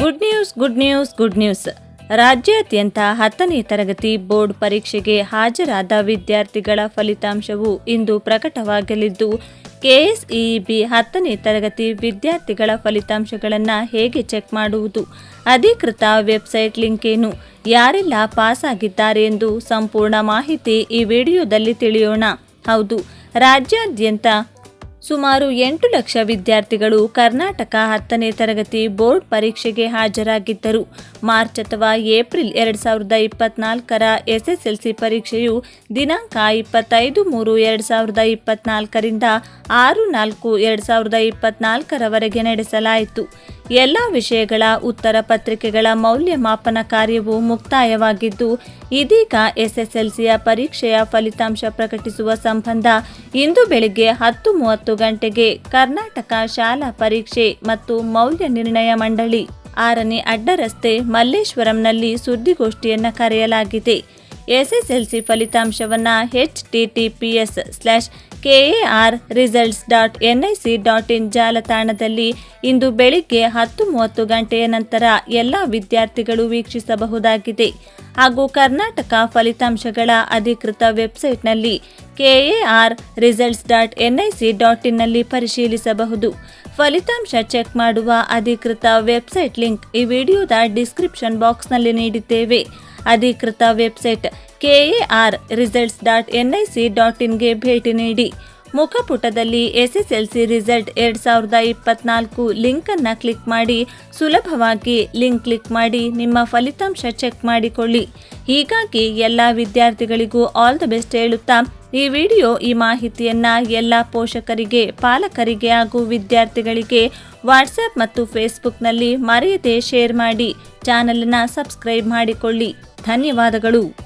Good news good news good news ರಾಜ್ಯಾದ್ಯಂತ ಹತ್ತನೇ ತರಗತಿ ಬೋರ್ಡ್ ಪರೀಕ್ಷೆಗೆ ಹಾಜರಾದ ವಿದ್ಯಾರ್ಥಿಗಳ ಫಲಿತಾಂಶವು ಇಂದು ಪ್ರಕಟವಾಗಲಿದ್ದು, ಕೆಎಸ್ಇಬಿ ಹತ್ತನೇ ತರಗತಿ ವಿದ್ಯಾರ್ಥಿಗಳ ಫಲಿತಾಂಶಗಳನ್ನು ಹೇಗೆ ಚೆಕ್ ಮಾಡುವುದು? ಅಧಿಕೃತ ವೆಬ್ಸೈಟ್ ಲಿಂಕ್ ಏನು? ಯಾರೆಲ್ಲ ಪಾಸ್ ಆಗಿದ್ದಾರೆ ಎಂದು ಸಂಪೂರ್ಣ ಮಾಹಿತಿ ಈ ವಿಡಿಯೋದಲ್ಲಿ ತಿಳಿಯೋಣ. ಹೌದು, ರಾಜ್ಯಾದ್ಯಂತ ಸುಮಾರು ಎಂಟು ಲಕ್ಷ ವಿದ್ಯಾರ್ಥಿಗಳು ಕರ್ನಾಟಕ ಹತ್ತನೇ ತರಗತಿ ಬೋರ್ಡ್ ಪರೀಕ್ಷೆಗೆ ಹಾಜರಾಗಿದ್ದರು. ಮಾರ್ಚ್ ಅಥವಾ ಏಪ್ರಿಲ್ ಎರಡು ಸಾವಿರದ ಇಪ್ಪತ್ನಾಲ್ಕರ ಎಸ್ಎಸ್ಎಲ್ಸಿ ಪರೀಕ್ಷೆಯು ದಿನಾಂಕ ಇಪ್ಪತ್ತೈದು ಮೂರು ಎರಡು ಸಾವಿರದ ಇಪ್ಪತ್ನಾಲ್ಕರಿಂದ ಆರು ನಾಲ್ಕು ಎರಡು ಸಾವಿರದ ಇಪ್ಪತ್ನಾಲ್ಕರವರೆಗೆ ನಡೆಸಲಾಯಿತು. ಎಲ್ಲ ವಿಷಯಗಳ ಉತ್ತರ ಪತ್ರಿಕೆಗಳ ಮೌಲ್ಯಮಾಪನ ಕಾರ್ಯವು ಮುಕ್ತಾಯವಾಗಿದ್ದು, ಇದೀಗ ಎಸ್ಎಸ್ಎಲ್ಸಿಯ ಪರೀಕ್ಷೆಯ ಫಲಿತಾಂಶ ಪ್ರಕಟಿಸುವ ಸಂಬಂಧ ಇಂದು ಬೆಳಿಗ್ಗೆ ಹತ್ತು ಮೂವತ್ತು ಗಂಟೆಗೆ ಕರ್ನಾಟಕ ಶಾಲಾ ಪರೀಕ್ಷೆ ಮತ್ತು ಮೌಲ್ಯ ನಿರ್ಣಯ ಮಂಡಳಿ, ಆರನೇ ಅಡ್ಡರಸ್ತೆ ಮಲ್ಲೇಶ್ವರಂನಲ್ಲಿ ಸುದ್ದಿಗೋಷ್ಠಿಯನ್ನು ಕರೆಯಲಾಗಿದೆ. ಎಸ್ಎಸ್ಎಲ್ಸಿ ಫಲಿತಾಂಶವನ್ನು H S slash R results dot N I C dot in ಜಾಲತಾಣದಲ್ಲಿ ಇಂದು ಬೆಳಿಗ್ಗೆ ಹತ್ತು ಮೂವತ್ತು ಗಂಟೆಯ ನಂತರ ಎಲ್ಲ ವಿದ್ಯಾರ್ಥಿಗಳು ವೀಕ್ಷಿಸಬಹುದಾಗಿದೆ. ಹಾಗೂ ಕರ್ನಾಟಕ ಫಲಿತಾಂಶಗಳ ಅಧಿಕೃತ ವೆಬ್ಸೈಟ್ನಲ್ಲಿ KAR results dot N I C dot ಇನ್ನಲ್ಲಿ ಪರಿಶೀಲಿಸಬಹುದು. ಫಲಿತಾಂಶ ಚೆಕ್ ಮಾಡುವ ಅಧಿಕೃತ ವೆಬ್ಸೈಟ್ ಲಿಂಕ್ ಈ ವಿಡಿಯೋದ ಡಿಸ್ಕ್ರಿಪ್ಷನ್ ಬಾಕ್ಸ್ನಲ್ಲಿ ನೀಡಿದ್ದೇವೆ. ಅಧಿಕೃತ website KAR results dot NIC dot ಇನ್ಗೆ ಭೇಟಿ ನೀಡಿ. ಮುಖಪುಟದಲ್ಲಿ ಎಸ್ಎಸ್ಎಲ್ಸಿ ರಿಸಲ್ಟ್ ಎರಡು ಸಾವಿರದ ಇಪ್ಪತ್ನಾಲ್ಕು ಲಿಂಕನ್ನು ಕ್ಲಿಕ್ ಮಾಡಿ. ಸುಲಭವಾಗಿ ಲಿಂಕ್ ಕ್ಲಿಕ್ ಮಾಡಿ, ನಿಮ್ಮ ಫಲಿತಾಂಶ ಚೆಕ್ ಮಾಡಿಕೊಳ್ಳಿ. ಹೀಗಾಗಿ ಎಲ್ಲ ವಿದ್ಯಾರ್ಥಿಗಳಿಗೂ ಆಲ್ ದ ಬೆಸ್ಟ್ ಹೇಳುತ್ತಾ, ಈ ವಿಡಿಯೋ, ಈ ಮಾಹಿತಿಯನ್ನು ಎಲ್ಲ ಪೋಷಕರಿಗೆ, ಪಾಲಕರಿಗೆ ಹಾಗೂ ವಿದ್ಯಾರ್ಥಿಗಳಿಗೆ ವಾಟ್ಸಪ್ ಮತ್ತು ಫೇಸ್ಬುಕ್ನಲ್ಲಿ ಮರೆಯದೆ ಶೇರ್ ಮಾಡಿ. ಚಾನಲನ್ನು ಸಬ್ಸ್ಕ್ರೈಬ್ ಮಾಡಿಕೊಳ್ಳಿ. ಧನ್ಯವಾದಗಳು.